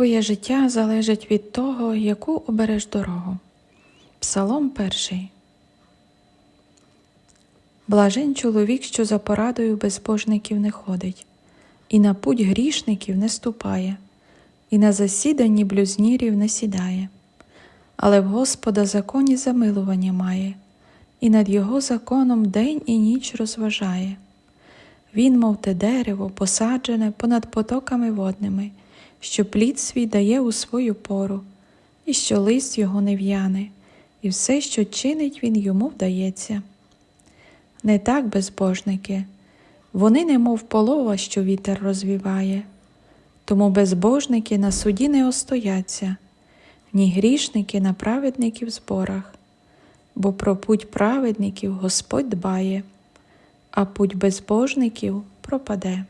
Твоє життя залежить від того, яку обереш дорогу. Псалом перший. Блажен чоловік, що за порадою безбожників не ходить, і на путь грішників не ступає, і на засіданні блюзнірів не сідає, але в Господа законі замилування має, і над його законом день і ніч розважає. Він, мов те дерево, посаджене понад потоками водними, що плід свій дає у свою пору, і що лист його не в'яне, і все, що чинить він, йому вдається. Не так безбожники, вони немов полова, що вітер розвіває, тому безбожники на суді не остояться, ні грішники на праведників зборах, бо про путь праведників Господь дбає, а путь безбожників пропаде.